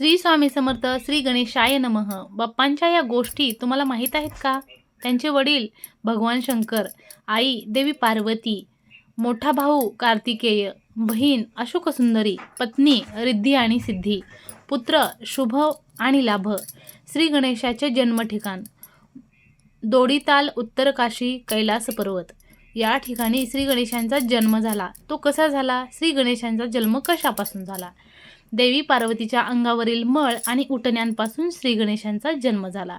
श्री स्वामी समर्थ श्री गणेशाय नमः. बाप्पांच्या या गोष्टी तुम्हाला माहीत आहेत का? त्यांचे वडील भगवान शंकर आई देवी पार्वती मोठा भाऊ कार्तिकेय बहीण अशोकसुंदरी पत्नी रिद्धी आणि सिद्धी पुत्र शुभ आणि लाभ श्री गणेशाचे जन्मठिकाण दोडीताल उत्तरकाशी कैलास पर्वत. या ठिकाणी श्री गणेशांचा जन्म झाला. तो कसा झाला? श्री गणेशांचा जन्म कशापासून झाला? देवी पार्वतीच्या अंगावरील मळ आणि उटण्यांपासून श्री गणेशांचा जन्म झाला.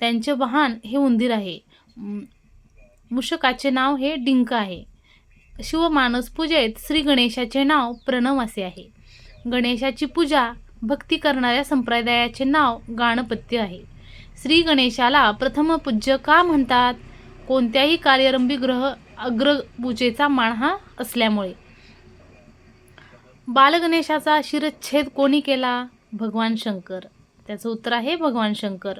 त्यांचे वाहन हे उंदीर आहे. मुषकाचे मूषकाचे नाव हे डिंक आहे. शिवमानस पूजेत श्री गणेशाचे नाव प्रणव असे आहे. गणेशाची पूजा भक्ती करणाऱ्या संप्रदायाचे नाव गाणपत्य आहे. श्री गणेशाला प्रथम पूज्य का म्हणतात? कोणत्याही कार्यरंभी ग्रह अग्रपूजेचा मान हा असल्यामुळे. बालगणेशाचा शिरच्छेद कोणी केला? भगवान शंकर. त्याचं उत्तर आहे भगवान शंकर.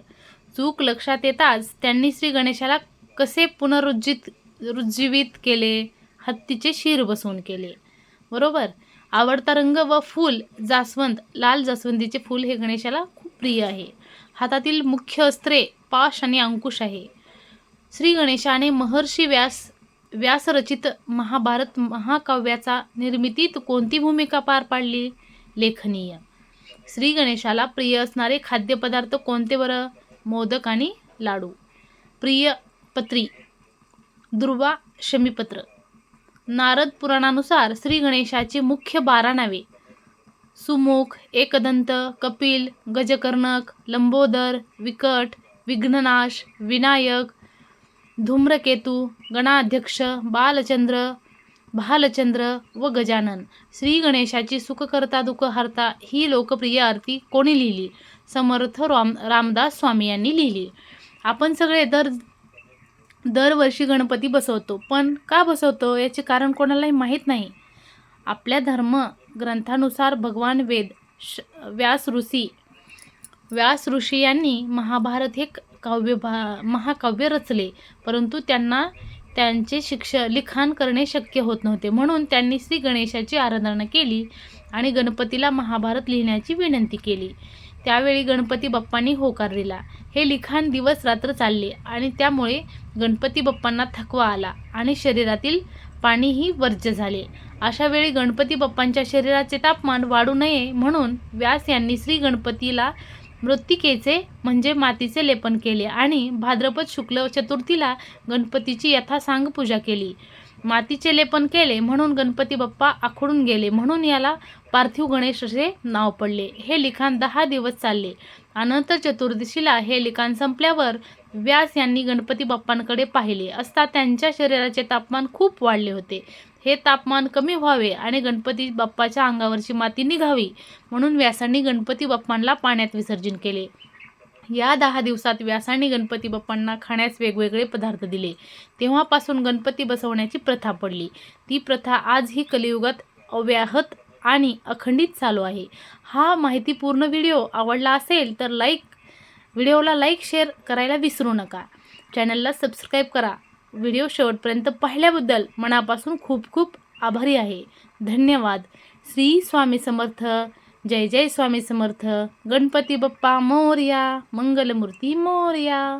चूक लक्षात येताच त्यांनी श्री गणेशाला कसे पुनरुज्जित रुज्जीवित केले? हत्तीचे शिर बसवून केले. बरोबर? आवडता रंग व फूल जास्वंद लाल जास्वंदीचे फूल हे गणेशाला खूप प्रिय आहे. हातातील मुख्य अस्त्रे पाश आणि अंकुश आहे. श्री गणेशाने महर्षी व्यास व्यासरचित महाभारत महाकाव्याचा निर्मितीत कोणती भूमिका पार पाडली? लेखनीय. श्री गणेशाला प्रिय असणारे खाद्यपदार्थ कोणते बरं? मोदक आणि लाडू. प्रिय पत्री दुर्वा शमीपत्र. नारद पुराणानुसार श्री गणेशाची मुख्य बारा नावे. सुमुख एकदंत कपिल गजकर्णक लंबोदर विकट विघ्ननाश विनायक धूम्रकेतू गणाध्यक्ष बालचंद्र भालचंद्र व गजानन. श्री गणेशाची सुखकर्ता दुःखहर्ता ही लोकप्रिय आरती कोणी लिहिली? समर्थ राम रामदास स्वामी यांनी लिहिली. आपण सगळे दर दरवर्षी गणपती बसवतो. पण का बसवतो? याचे कारण कोणालाही माहीत नाही. आपल्या धर्म ग्रंथानुसार भगवान वेद श व्यास ऋषी व्यास ऋषी यांनी महाभारत हे काव्य भा महाकाव्य रचले. परंतु त्यांना त्यांचे शिक्ष लिखाण करणे शक्य होत नव्हते. म्हणून त्यांनी श्री गणेशाची आराधना केली आणि गणपतीला महाभारत लिहिण्याची विनंती केली. त्यावेळी गणपती बाप्पांनी होकार दिला. हे लिखाण दिवस रात्र चालले आणि त्यामुळे गणपती बाप्पांना थकवा आला आणि शरीरातील पाणीही वर्ज्य झाले. अशा वेळी गणपती बाप्पांच्या शरीराचे तापमान वाढू नये म्हणून व्यास यांनी श्री गणपतीला मृत्तिकेचे म्हणजे मातीचे लेपन केले आणि भाद्रपद शुक्ल चतुर्थीला गणपतीची यथासांग पूजा केली. मातीचे लेपन केले म्हणून गणपती बाप्पा आखडून गेले म्हणून याला पार्थिव गणेश असे नाव पडले. हे लिखाण दहा दिवस चालले. अनंतर चतुर्दशीला हे लिखाण संपल्यावर व्यास यांनी गणपती बाप्पांकडे पाहिले असता त्यांच्या शरीराचे तापमान खूप वाढले होते. हे तापमान कमी व्हावे आणि गणपती बाप्पाच्या अंगावरची माती निघावी म्हणून व्यासांनी गणपती बाप्पांना पाण्यात विसर्जन केले. या दहा दिवसात व्यासांनी गणपती बाप्पांना खाण्यास वेगवेगळे पदार्थ दिले. तेव्हापासून गणपती बसवण्याची प्रथा पडली. ती प्रथा आजही कलियुगात अव्याहत आणि अखंडित चालू आहे. हा माहितीपूर्ण व्हिडिओ आवडला असेल तर लाईक व्हिडिओला लाईक शेअर करायला विसरू नका. चॅनलला सबस्क्राईब करा. व्हिडिओ शेवटपर्यंत पाहिल्याबद्दल मनापासून खूप खूप आभारी आहे. धन्यवाद. श्री स्वामी समर्थ. जय जय स्वामी समर्थ. गणपती बाप्पा मोर्या. मंगलमूर्ती मोर्या.